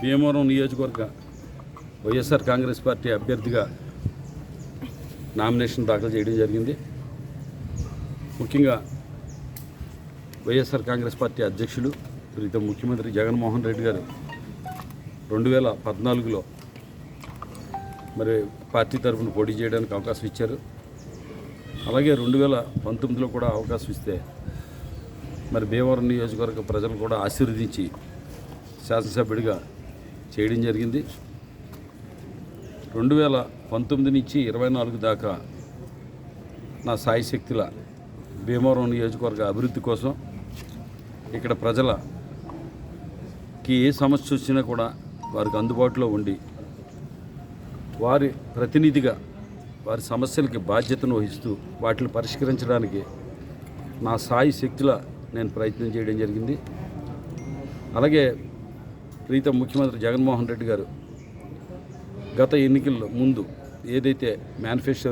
భీమవరం నియోజకవర్గ వైఎస్ఆర్ కాంగ్రెస్ పార్టీ అభ్యర్థిగా నామినేషన్ దాఖలు చేయడం జరిగింది. ముఖ్యంగా వైఎస్ఆర్ కాంగ్రెస్ పార్టీ అధ్యక్షులు ప్రీతం ముఖ్యమంత్రి జగన్మోహన్ రెడ్డి గారు రెండు వేల పద్నాలుగులో మరి పార్టీ తరఫున పోటీ చేయడానికి అవకాశం ఇచ్చారు. అలాగే రెండు వేల పంతొమ్మిదిలో కూడా అవకాశం ఇస్తే మరి భీమవరం నియోజకవర్గ ప్రజలు కూడా ఆశీర్వదించి శాసనసభ్యుడిగా చేయడం జరిగింది. రెండు వేల పంతొమ్మిది నుంచి ఇరవై నాలుగు దాకా నా సాయి శక్తుల భీమవరం నియోజకవర్గ అభివృద్ధి కోసం ఇక్కడ ప్రజలకి ఏ సమస్య వచ్చినా కూడా వారికి అందుబాటులో ఉండి వారి ప్రతినిధిగా వారి సమస్యలకి బాధ్యతను వహిస్తూ వాటిని పరిష్కరించడానికి నా సాయి శక్తుల నేను ప్రయత్నం చేయడం జరిగింది. అలాగే ప్రీతం ముఖ్యమంత్రి జగన్మోహన్ రెడ్డి గారు గత ఎన్నికల్లో ముందు ఏదైతే మేనిఫెస్టో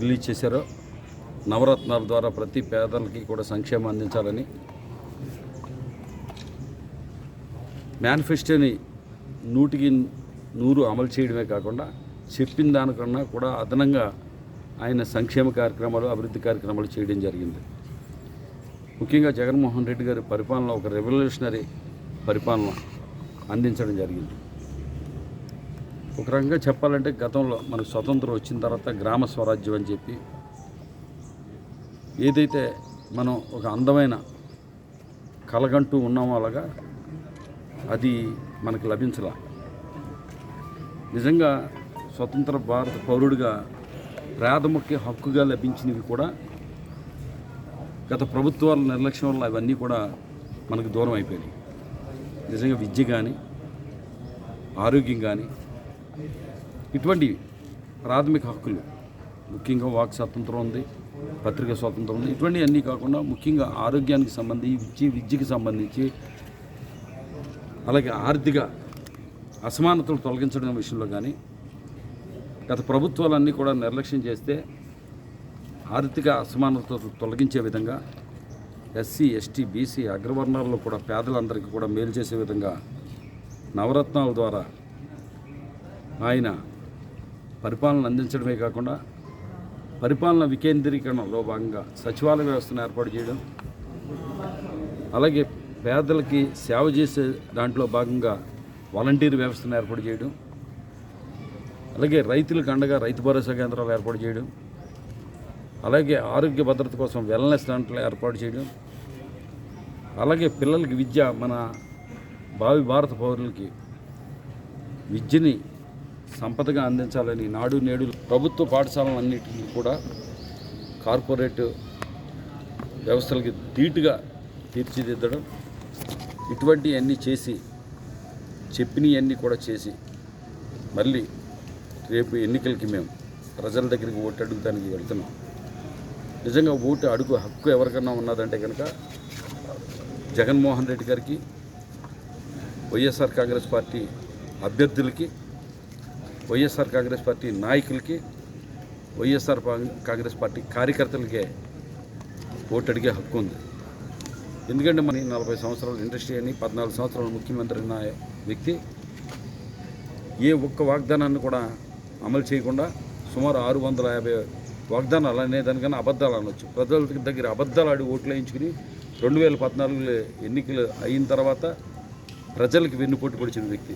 రిలీజ్ చేశారో నవరత్నాల ద్వారా ప్రతి పేదలకి కూడా సంక్షేమం అందించాలని మేనిఫెస్టోని నూటికి నూరు అమలు చేయడమే కాకుండా చెప్పిన దానికన్నా కూడా అదనంగా ఆయన సంక్షేమ కార్యక్రమాలు అభివృద్ధి కార్యక్రమాలు చేయడం జరిగింది. ముఖ్యంగా జగన్మోహన్ రెడ్డి గారి పరిపాలన ఒక రెవల్యూషనరీ పరిపాలన. అందించడం జరిగింది. ఒక రకంగా చెప్పాలంటే గతంలో మనకు స్వతంత్రం వచ్చిన తర్వాత గ్రామ స్వరాజ్యం అని చెప్పి ఏదైతే మనం ఒక అందమైన కలగంటూ ఉన్నామో అలాగా అది మనకు లభించలా. నిజంగా స్వతంత్ర భారత పౌరుడిగా ప్రాథమిక హక్కుగా లభించినవి కూడా గత ప్రభుత్వాల నిర్లక్ష్యం వల్ల అవన్నీ కూడా మనకు దూరం అయిపోయినాయి. నిజంగా విద్య కానీ ఆరోగ్యం కానీ ఇటువంటి ప్రాథమిక హక్కులు. ముఖ్యంగా వాక్ స్వాతంత్రం ఉంది పత్రికా స్వాతంత్రం ఉంది. ఇటువంటి అన్నీ కాకుండా ముఖ్యంగా ఆరోగ్యానికి సంబంధించి విద్య విద్యకి సంబంధించి అలాగే ఆర్థిక అసమానతలు తొలగించడం విషయంలో కానీ గత ప్రభుత్వాలన్నీ కూడా నిర్లక్ష్యం చేస్తే ఆర్థిక అసమానతలు తొలగించే విధంగా ఎస్సీ ఎస్టీ బీసీ అగ్రవర్ణాల్లో కూడా పేదలందరికీ కూడా మేలు చేసే విధంగా నవరత్నాల ద్వారా ఆయన పరిపాలన అందించడమే కాకుండా పరిపాలన వికేంద్రీకరణలో భాగంగా సచివాలయ వ్యవస్థను ఏర్పాటు చేయడం అలాగే పేదలకి సేవ చేసే దాంట్లో భాగంగా వాలంటీర్ వ్యవస్థను ఏర్పాటు చేయడం అలాగే రైతులకు అండగా రైతు భరోసా కేంద్రాలు ఏర్పాటు చేయడం అలాగే ఆరోగ్య భద్రత కోసం వెల్నెస్ సెంటర్లు ఏర్పాటు చేయడం అలాగే పిల్లలకి విద్య మన భావి భారత పౌరులకి విద్యని సంపదగా అందించాలని నాడు నేడు ప్రభుత్వ పాఠశాలలన్నింటినీ కూడా కార్పొరేట్ వ్యవస్థలకి ధీటుగా తీర్చిదిద్దడం ఇటువంటివన్నీ చేసి చెప్పినవన్నీ కూడా చేసి మళ్ళీ రేపు ఎన్నికలకి మేము ప్రజల దగ్గరికి ఓటు అడుగుతానికి వెళ్తున్నాం. నిజంగా ఓటు అడుగు హక్కు ఎవరికన్నా ఉన్నదంటే కనుక జగన్మోహన్ రెడ్డి గారికి వైఎస్ఆర్ కాంగ్రెస్ పార్టీ అభ్యర్థులకి వైఎస్ఆర్ కాంగ్రెస్ పార్టీ నాయకులకి వైఎస్ఆర్ కాంగ్రెస్ పార్టీ కార్యకర్తలకే ఓటు అడిగే హక్కు ఉంది. ఎందుకంటే మన నలభై సంవత్సరాలు ఇండస్ట్రీ అని పద్నాలుగు సంవత్సరాల ముఖ్యమంత్రి అయిన వ్యక్తి ఏ ఒక్క వాగ్దానాన్ని కూడా అమలు చేయకుండా సుమారు ఆరు వందల యాభై వాగ్దానాలు అనే దానికన్నా అబద్ధాలు అనొచ్చు. ప్రజల దగ్గర అబద్ధాలు ఆడి ఓట్లు వేయించుకుని రెండు వేల పద్నాలుగులో ఎన్నికలు అయిన తర్వాత ప్రజలకు వెన్నుపోటు పొడిచిన వ్యక్తి.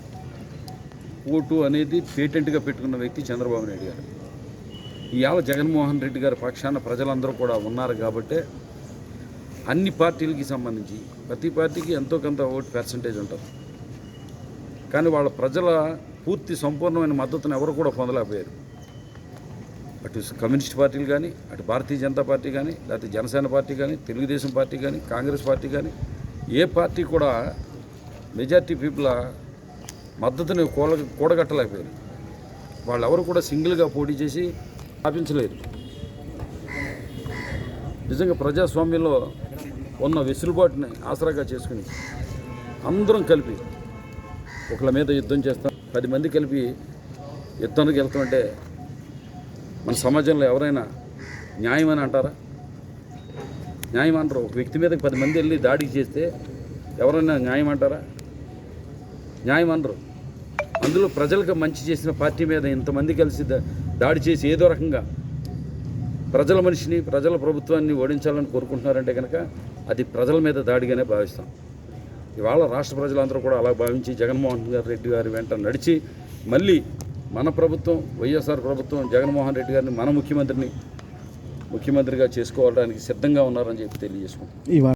ఓటు అనేది పేటెంట్గా పెట్టుకున్న వ్యక్తి చంద్రబాబు నాయుడు గారు. ఇవాళ జగన్మోహన్ రెడ్డి గారి పక్షాన ప్రజలందరూ కూడా ఉన్నారు కాబట్టే అన్ని పార్టీలకి సంబంధించి ప్రతి పార్టీకి ఎంతో కొంత ఓటు పర్సంటేజ్ ఉంటుంది. కానీ వాళ్ళ ప్రజల పూర్తి సంపూర్ణమైన మద్దతును ఎవరు కూడా పొందలేకపోయారు. అటు కమ్యూనిస్ట్ పార్టీలు కానీ అటు భారతీయ జనతా పార్టీ కానీ లేకపోతే జనసేన పార్టీ కానీ తెలుగుదేశం పార్టీ కానీ కాంగ్రెస్ పార్టీ కానీ ఏ పార్టీ కూడా మెజార్టీ పీపుల్ మద్దతుని కూడ కూడగట్టలేకపోయారు. వాళ్ళెవరు కూడా సింగిల్గా పోటీ చేసి స్థాపించలేరు నిజంగా ప్రజాస్వామ్యంలో ఉన్న వెసులుబాటుని ఆసరాగా చేసుకుని అందరం కలిపి ఒకళ్ళ మీద యుద్ధం చేస్తాం. పది మంది కలిపి యుద్ధానికి వెళ్తామంటే మన సమాజంలో ఎవరైనా న్యాయం అని అంటారా? న్యాయం అంటారు. ఒక వ్యక్తి మీద పది మంది వెళ్ళి దాడి చేస్తే ఎవరైనా న్యాయం అంటారా? న్యాయం అనరు. అందులో ప్రజలకు మంచి చేసిన పార్టీ మీద ఇంతమంది కలిసి దా- దాడి చేసి ఏదో రకంగా ప్రజల మనిషిని ప్రజల ప్రభుత్వాన్ని ఓడించాలని కోరుకుంటున్నారంటే కనుక అది ప్రజల మీద దాడిగానే భావిస్తాం. ఇవాళ రాష్ట్ర ప్రజలందరూ కూడా అలా భావించి జగన్మోహన్ గారి రెడ్డి గారి వెంట నడిచి మళ్ళీ మన ప్రభుత్వం వైఎస్ఆర్ ప్రభుత్వం జగన్మోహన్ రెడ్డి గారిని మన ముఖ్యమంత్రిని ముఖ్యమంత్రిగా చేసుకోవడానికి సిద్ధంగా ఉన్నారని చెప్పి తెలియజేసుకుంటాం